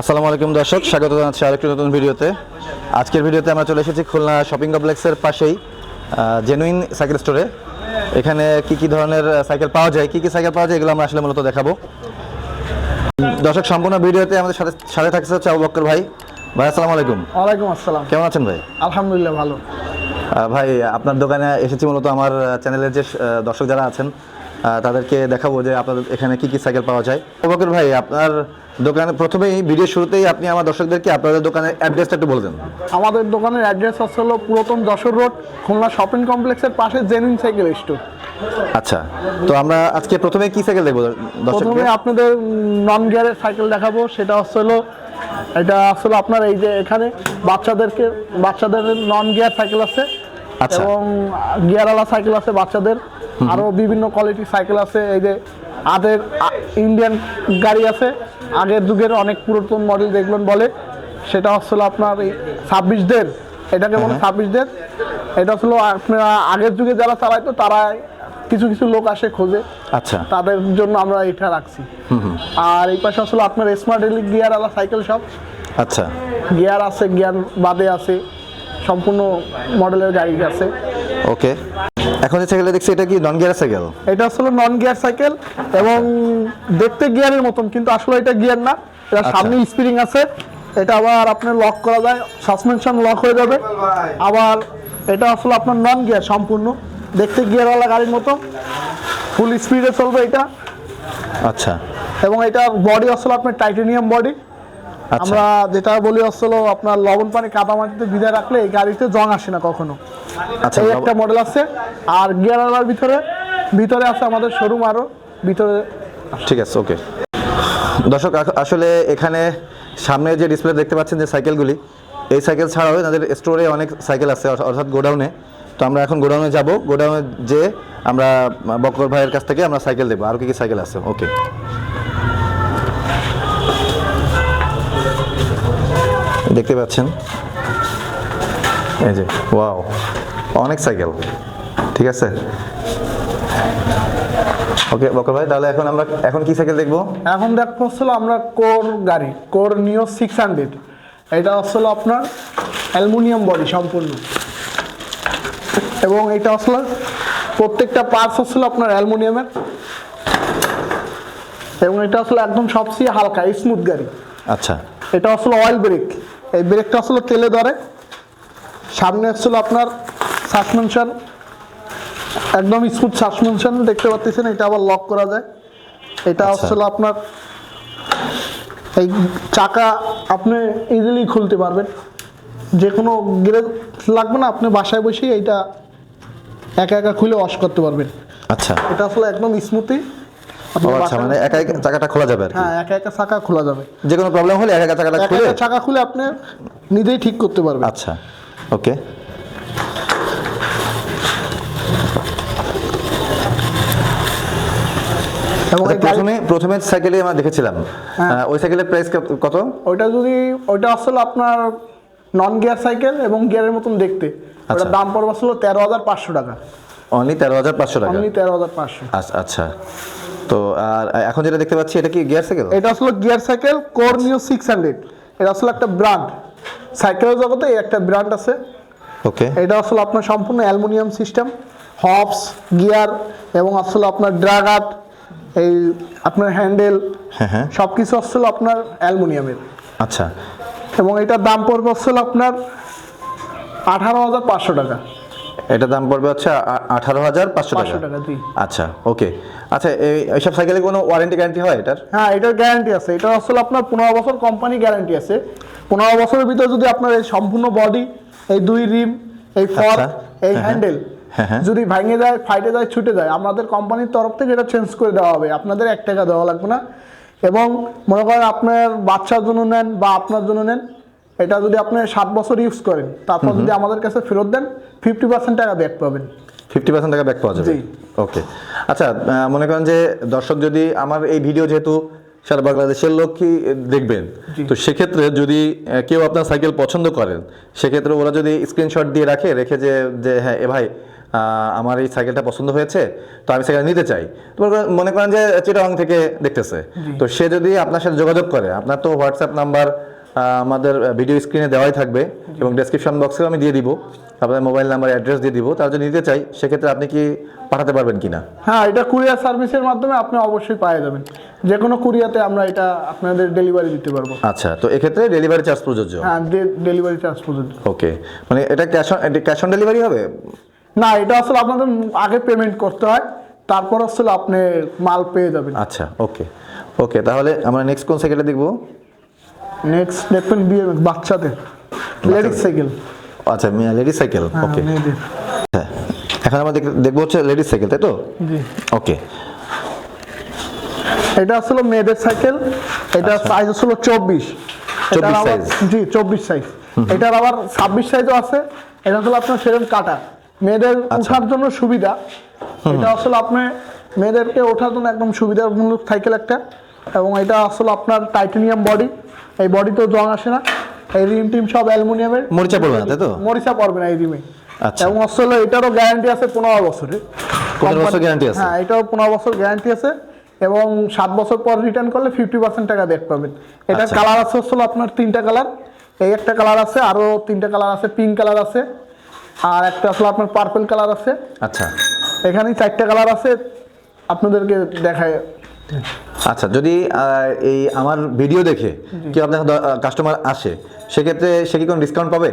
আসসালামু আলাইকুম দর্শক স্বাগত জানাচ্ছি আরেকটি নতুন ভিডিওতে। আজকের ভিডিওতে আমরা চলে এসেছি খুলনা শপিং কমপ্লেক্সের পাশেই জেনুইন সাইকেল স্টোরে এখানে কি কি ধরনের সাইকেল পাওয়া যায় কি কি সাইকেল পাওয়া যায় এগুলো আমরা আসলে মূলত দেখাবো। দর্শক সম্পূর্ণ ভিডিওতে আমাদের সাথে সাথে থাকছে হচ্ছে আবু বক্কর ভাই। ভাই আসসালামু আলাইকুম। ওয়ালাইকুম আসসালাম। কেমন আছেন ভাই? আলহামদুলিল্লাহ ভালো। ভাই আপনার দোকানে এসেছি মূলত আমার চ্যানেলের যে দর্শক যারা আছেন তাদেরকে দেখাবো যে আপনাদের এখানে কি কি সাইকেল পাওয়া যায়। বকর ভাই আপনার দোকানে প্রথমেই ভিডিও শুরুতেই আপনি আমার দর্শকদেরকে আপনাদের দোকানের অ্যাড্রেসটা একটু বলে দেন। আমাদের দোকানের অ্যাড্রেস হচ্ছে হলো পুরাতন যশোর রোড খুলনা শপিং কমপ্লেক্সের পাশে জেনুইন সাইকেল স্টোর আচ্ছা তো আমরা আজকে প্রথমে কি সাইকেল দেখব প্রথমে আপনাদের নন গিয়ারের সাইকেল দেখাবো সেটা হচ্ছে হলো এটা আসলে আপনার এই যে এখানে বাচ্চাদেরকে বাচ্চাদের নন গিয়ার সাইকেল আছে আচ্ছা। এবং গিয়ারওয়ালা সাইকেল আছে বাচ্চাদের। আরও বিভিন্ন কোয়ালিটির সাইকেল আছে এই যে আদের ইন্ডিয়ান গাড়ি আছে। আগের যুগের অনেক পুরাতন মডেল দেখবেন বলে সেটা হচ্ছিল আপনার এই ছাব্বিশদের এটাকে বলে ছাব্বিশদের এটা হচ্ছিল আপনারা আগের যুগে যারা চালাইতো তারা কিছু কিছু লোক আসে খোঁজে। আচ্ছা। তাদের জন্য আমরা এটা রাখছি। আর এই পাশে আসলে আপনার স্মার্ট গিয়ার আলা সাইকেল সব আচ্ছা। গিয়ার আছে গিয়ার বাদে আছে সম্পূর্ণ মডেলের গাড়ি আছে। ওকে এখন যে সাইকেলটা দেখছি এটা কি নন গিয়ার সাইকেল এটা আসলে নন গিয়ার সাইকেল এবং দেখতে গিয়ারের মতন কিন্তু আসলে এটা গিয়ার না। এটা আচ্ছা। সামনে স্প্রিং আছে। এটা আবার আপনার লক করা যায় সাসপেনশন লক হয়ে যাবে। আবার এটা আসলে আপনার নন গিয়ার সম্পূর্ণ। দেখতে গিয়ারওয়ালা গাড়ির মতো। ফুল স্পিডে চলবে এটা। আচ্ছা। এবং এটা বডি আসলে আপনার টাইটেনিয়াম বডি আচ্ছা। আমরা যেটা বলি আসলে আপনার লবণ পানি কাদা মাটিতে ভিজে রাখলে এই গাড়িতে জং আসে না কখনো। আচ্ছা একটা মডেল আছে। আর গিয়ারওয়ালার ভিতরে ভিতরে আছে আমাদের শোরুম আরও, ভিতরে ঠিক আছে, ওকে। দর্শক আসলে এখানে সামনে যে ডিসপ্লে দেখতে পাচ্ছেন যে সাইকেলগুলি, এই সাইকেল ছাড়াও তাদের স্টোরে অনেক সাইকেল আছে অর্থ- অর্থাৎ গোডাউনে। তো আমরা এখন গোডাউনে যাব। গোডাউনে যে আমরা বকর ভাইয়ের কাছ থেকে আমরা সাইকেল দেবো। আর কি কি সাইকেল আছে? ওকে। দেখতে পাচ্ছেন? এই যে ওয়াও অনেক সাইকেল। ঠিক আছে? ওকে বকর ভাই তাহলে এখন আমরা এখন কি সাইকেল দেখব? এখন দেখতে হচ্ছিল আমরা কোর গাড়ি কোর নিও সিক্স হান্ড্রেড এটা হচ্ছিল আপনার অ্যালুমিনিয়াম বডি সম্পূর্ণ। এবং এটা আসলে প্রত্যেকটা পার্টস হচ্ছিল আপনার অ্যালুমিনিয়ামের। এবং এটা আসলে একদম সবচেয়ে হালকা স্মুথ গাড়ি। আচ্ছা। এটা আসলে অয়েল ব্রেক এই ব্রেকটা আসলে তেলে ধরে। সামনে আসছিল আপনার সাসপেনশন একদম স্মুথ সাসপেনশন দেখতে পাচ্ছেন এটা আবার লক করা যায়। এটা আচ্ছা। আসলে আপনার এই চাকা আপনি ইজিলি খুলতে পারবেন। যে কোনো গ্যারেজ লাগবে না আপনি বাসায় বসেই এইটা একা একা খুলে ওয়াশ করতে পারবেন। আচ্ছা। এটা আসলে একদম স্মুথই আচ্ছা মানে একা একা চাকাটা খোলা যাবে আর হ্যাঁ একা একা চাকা খোলা যাবে। যে কোনো প্রবলেম হলে একা একা চাকাটা খুলে? চাকা খুলে আপনি নিজেই ঠিক করতে পারবেন। আচ্ছা ওকে এবং প্রথমে প্রথমে সাইকেলে আমরা দেখেছিলাম। হ্যাঁ। ওই সাইকেলের প্রাইস কত? ওইটা যদি ওইটা আসলে আপনার নন গিয়ার সাইকেল এবং গিয়ারের মতন দেখতে। আচ্ছা। ওটার দাম পড়বে আসলে তেরো হাজার পাঁচশো টাকা। অনলি তেরো হাজার পাঁচশো টাকা? অনলি তেরো হাজার পাঁচশো। আচ্ছা আচ্ছা। তো আর এখন যেটা দেখতে পাচ্ছি এটা কি গিয়ার সাইকেল এটা আসলে gear cycle Core Neo six hundred এটা আসলে একটা ব্র্যান্ড সাইকেলের জগতে একটা ব্র্যান্ড আছে। ওকে এটা আসলে আপনার সম্পূর্ণ অ্যালুমিনিয়াম সিস্টেম হবস গিয়ার এবং আসলে আপনার ড্রাগাট এই আপনার হ্যান্ডেল হ্যাঁ হ্যাঁ। সব কিছু আসলে আপনার অ্যালুমিনিয়ামের। আচ্ছা। এবং এটার দাম পড়বে আসলে আপনার আঠারো হাজার পাঁচশো টাকা। এটা দাম পড়বে হচ্ছে আঠারো হাজার পাঁচশো টাকা। আচ্ছা ওকে। আচ্ছা এই এইসব সাইকেলে কোনো ওয়ারেন্টি গ্যারান্টি হয় এটার? হ্যাঁ এটার গ্যারান্টি আছে। এটা আসলে আপনার পনেরো বছর কোম্পানি গ্যারান্টি আছে। পনেরো বছরের ভিতরে যদি আপনার এই সম্পূর্ণ বডি এই দুই রিম এই ফর আচ্ছা। এই হ্যাঁ, হ্যান্ডেল হ্যাঁ, হ্যাঁ। যদি ভেঙে যায় ফাইটে যায় ছুটে যায় আমাদের কোম্পানির তরফ থেকে এটা চেঞ্জ করে দেওয়া হবে। আপনাদের এক টাকা দেওয়া লাগবে না। এবং মনে করেন আপনার বাচ্চার জন্য নেন বা আপনার জন্য নেন এটা যদি আপনি সাত বছর ইউজ করেন তারপর যদি আমাদের কাছে ফেরত দেন ফিফটি পার্সেন্ট টাকা ব্যাক পাবেন। ফিফটি পার্সেন্ট টাকা ব্যাক পাওয়া যাবে? ওকে আচ্ছা মনে করেন যে দর্শক যদি আমার এই ভিডিও যেহেতু সারা বাংলাদেশের লোক কি দেখবেন তো সেক্ষেত্রে যদি কেউ আপনার সাইকেল পছন্দ করেন সেক্ষেত্রে ওরা যদি স্ক্রিনশট দিয়ে রাখে রেখে যে যে হ্যাঁ এ ভাই আমার এই সাইকেলটা পছন্দ হয়েছে তো আমি সাইকেল নিতে চাই। তো মনে করেন- যে চিটাং থেকে দেখতেছে। তো সে যদি আপনার সাথে যোগাযোগ করে আপনার তো হোয়াটসঅ্যাপ নাম্বার আমাদের ভিডিও স্ক্রিনে দেওয়াই থাকবে এবং ডেসক্রিপশন বক্সেও আমি দিয়ে দিব। আপনার মোবাইল নাম্বার অ্যাড্রেস দিয়ে দিব। তার যদি নিতে চাই সেক্ষেত্রে আপনি কি পাঠাতে পারবেন কিনা? হ্যাঁ এটা কুরিয়ার সার্ভিসের মাধ্যমে আপনি অবশ্যই পাওয়া যাবেন। যে কোনো কুরিয়াতে আমরা এটা আপনাদের ডেলিভারি দিতে পারব। আচ্ছা তো এক্ষেত্রে ডেলিভারি চার্জ প্রযোজ্য? হ্যাঁ ডেলিভারি চার্জ প্রযোজ্য। ওকে মানে এটা cash on cash on delivery হবে? না এটা আসলে আপনাদের আগে পেমেন্ট করতে হয় তারপর আসলে আপনি মাল পেয়ে যাবেন। আচ্ছা ওকে ওকে তাহলে আমরা নেক্সট কোন সাইকেলটা দেখব? নেক্সট দেখবেন বিয়ে বাচ্চাদের। লেডিস সাইকেল আচ্ছা লেডিস সাইকেল ওকে হ্যাঁ এখন আমরা দেখ- দেখব হচ্ছে লেডিস সাইকেল তাই তো? জি। ওকে এটা আসলে মেয়েদের সাইকেল এটা সাইজ আসলে চব্বিশ। এটার 24 আবার জি চব্বিশ সাইজ এটার আবার ছাব্বিশ সাইজও আছে এটা আসলে আপনার সেরকম কাটা মেয়েদের ওঠার জন্য সুবিধা। এটা আসলে আপনি মেয়েদেরকে ওঠার জন্য একদম সুবিধামূলক সাইকেল একটা। এবং এটা আসলে আপনার টাইটেনিয়াম বডি। এই বডিতেও জং আসে না। এই রিম টিম সব অ্যালুমিনিয়ামের। মরিচা পড়বে না তাই তো? মরিচা পড়বে না এই রিমে। আচ্ছা। এবং আসলে এটারও গ্যারান্টি আছে পনেরো বছরের। 15 বছর গ্যারান্টি আছে? হ্যাঁ এটাও পনেরো বছর গ্যারান্টি আছে। এবং সাত বছর পর রিটার্ন করলে ফিফটি পার্সেন্ট টাকা ব্যাক পাবেন। এটার আচ্ছা। কালার আছে আসলে আপনার তিনটা কালার এই একটা কালার আছে আরও তিনটা কালার আছে পিঙ্ক কালার আছে। আর একটা আসলে আপনার পার্পল কালার আছে। আচ্ছা। এখানে চারটা কালার আছে আপনাদেরকে দেখায়। আচ্ছা যদি এই আমার ভিডিও দেখে কেউ আপনার কাস্টমার আসে সেক্ষেত্রে সে কি কোনো ডিসকাউন্ট পাবে?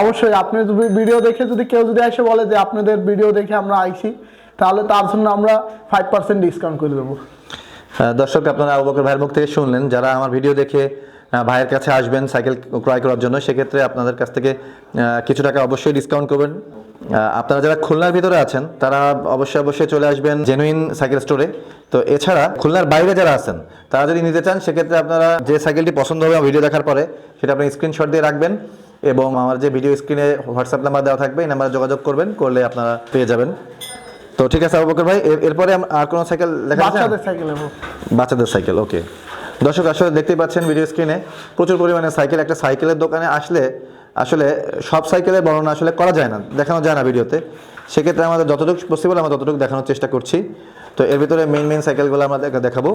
অবশ্যই আপনি যদি ভিডিও দেখে যদি কেউ যদি এসে বলে যে আপনাদের ভিডিও দেখে আমরা আইছি তাহলে তার জন্য আমরা ফাইভ পার্সেন্ট ডিসকাউন্ট করে দেবো। দর্শক আপনারা আবু বকর ভাইয়ের মুখ থেকে শুনলেন যারা আমার ভিডিও দেখে ভাইয়ের কাছে আসবেন সাইকেল ক্রয় করার জন্য সেক্ষেত্রে আপনাদের কাছ থেকে কিছু টাকা অবশ্যই ডিসকাউন্ট করবেন। আপনারা যারা খুলনার ভিতরে আছেন তারা অবশ্যই অবশ্যই চলে আসবেন জেনুইন সাইকেল স্টোরে তো এছাড়া খুলনার বাইরে যারা আছেন তারা যদি নিতে চান সেক্ষেত্রে আপনারা যে সাইকেলটি পছন্দ হবে ভিডিও দেখার পরে সেটা আপনি স্ক্রিনশট দিয়ে রাখবেন এবং আমার যে ভিডিও স্ক্রিনে হোয়াটসঅ্যাপ নাম্বার দেওয়া থাকবে এই নাম্বারে যোগাযোগ করবেন করলে আপনারা পেয়ে যাবেন। তো ঠিক আছে আবু বকর ভাই এরপরে আর কোনো সাইকেল দেখা বাচ্চাদের সাইকেল বাচ্চাদের সাইকেল ওকে দর্শক আসলে দেখতেই পাচ্ছেন ভিডিও স্ক্রিনে প্রচুর পরিমাণে সাইকেল একটা সাইকেলের দোকানে আসলে আসলে সব সাইকেলের বর্ণনা আসলে করা যায় না দেখানো যায় না ভিডিওতে সেক্ষেত্রে আমাদের যতটুকু পসিবল আমরা ততটুকু দেখানোর চেষ্টা করছি। তো এর ভিতরে মেন মেন সাইকেলগুলো আমরা দেখাবো।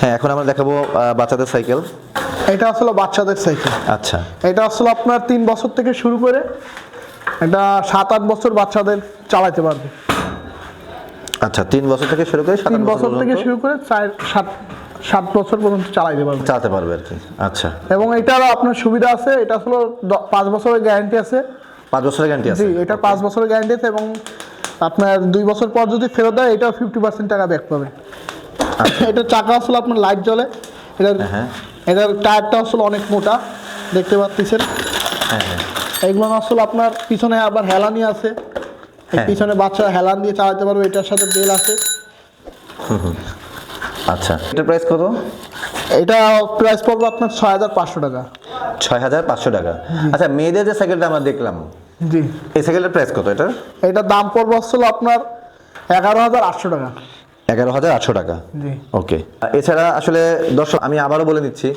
হ্যাঁ এখন আমরা দেখাবো বাচ্চাদের সাইকেল। এটা আসলে বাচ্চাদের সাইকেল। আচ্ছা। এটা আসলে আপনার তিন বছর থেকে শুরু করে এটা সাত আট বছর বাচ্চাদের চালাতে পারবে। আচ্ছা তিন বছর থেকে শুরু করে সাত বছর থেকে শুরু করে চার সাত সাত বছর পর্যন্ত চালাতে পারবে। চালাতে পারবে আর কি। আচ্ছা। এবং এটারও আপনার সুবিধা আছে এটা দ- পাঁচ বছরের গ্যারান্টি আছে। পাঁচ বছরের গ্যারান্টি আছে। জি এটা পাঁচ বছরের গ্যারান্টি আছে এবং আপনার দুই বছর পর যদি ফেরত দেয় এটাও ফিফটি পার্সেন্ট টাকা ব্যাক পাবে। এটা চাকা আসলে আপনার লাইট জ্বলে। এটার হ্যাঁ। এটার টায়ারটা আসলে অনেক মোটা দেখতে পাচ্ছেন। হ্যাঁ হ্যাঁ। আসলে আপনার পিছনে আবার হেলানি আছে। হ্যাঁ। পিছনে বাচ্চা হেলান দিয়ে চালাতে পারবে এটার সাথে বেল আছে। আচ্ছা। এটার প্রাইস কত? এটা প্রাইস পড়বে আপনার ছয় হাজার পাঁচশো টাকা। ছয় হাজার পাঁচশো টাকা। আচ্ছা মেয়েদের যে সাইকেলটা আমরা দেখলাম জি। এই সাইকেলটার প্রাইস কত এটা এটার দাম পড়বে আসলে আপনার এগারো হাজার আটশো টাকা। এগারো হাজার আটশো টাকা। জি। ওকে। এছাড়া আসলে দর্শক আমি আবারও বলে দিচ্ছি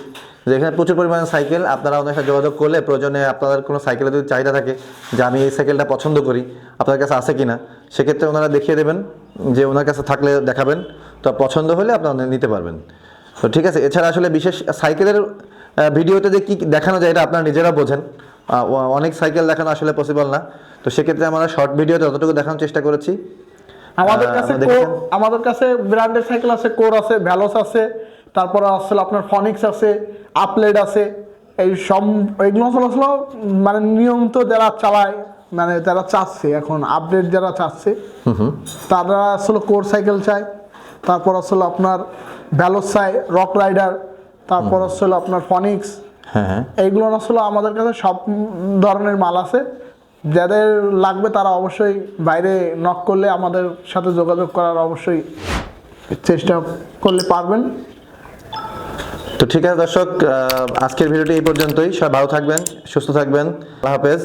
যে এখানে প্রচুর পরিমাণে সাইকেল আপনারা ওনার সাথে যোগাযোগ করলে প্রয়োজনে আপনাদের কোনো সাইকেলের যদি চাহিদা থাকে যে আমি এই সাইকেলটা পছন্দ করি আপনার কাছে আছে কিনা সেক্ষেত্রে ওনারা দেখিয়ে দেবেন যে ওনার কাছে থাকলে দেখাবেন। তো পছন্দ হলে আপনারা নিতে পারবেন। তো ঠিক আছে এছাড়া আসলে বিশেষ সাইকেলের ভিডিওতে যে কী দেখানো যায় এটা আপনারা নিজেরা বোঝেন। অনেক সাইকেল দেখানো আসলে পসিবল না। তো সেক্ষেত্রে আমরা শর্ট ভিডিওতে যতটুকু দেখানোর চেষ্টা করেছি আমাদের কাছে আমাদের কাছে ব্র্যান্ডের সাইকেল আছে কোর আছে ভ্যালোস আছে তারপরে আসলে আপনার ফনিক্স আছে আপলেড আছে এই সব এগুলো আসলে আসলে মানে নিয়মিত যারা চালায় মানে যারা চাচ্ছে এখন আপডেট যারা চাচ্ছে তারা আসলে কোর সাইকেল চায়। তারপর আসলে আপনার ভ্যালোস চাই রক রাইডার তারপর আসলে আপনার ফনিক্স হ্যাঁ হ্যাঁ। এইগুলো আসলে আমাদের কাছে সব ধরনের মাল আছে। যাদের লাগবে তারা অবশ্যই বাইরে নক করলে আমাদের সাথে যোগাযোগ করার অবশ্যই চেষ্টা করলে পারবেন। তো ঠিক আছে দর্শক আজকের ভিডিওটি এই পর্যন্তই। সবাই ভালো থাকবেন সুস্থ থাকবেন। আল্লাহ হাফেজ।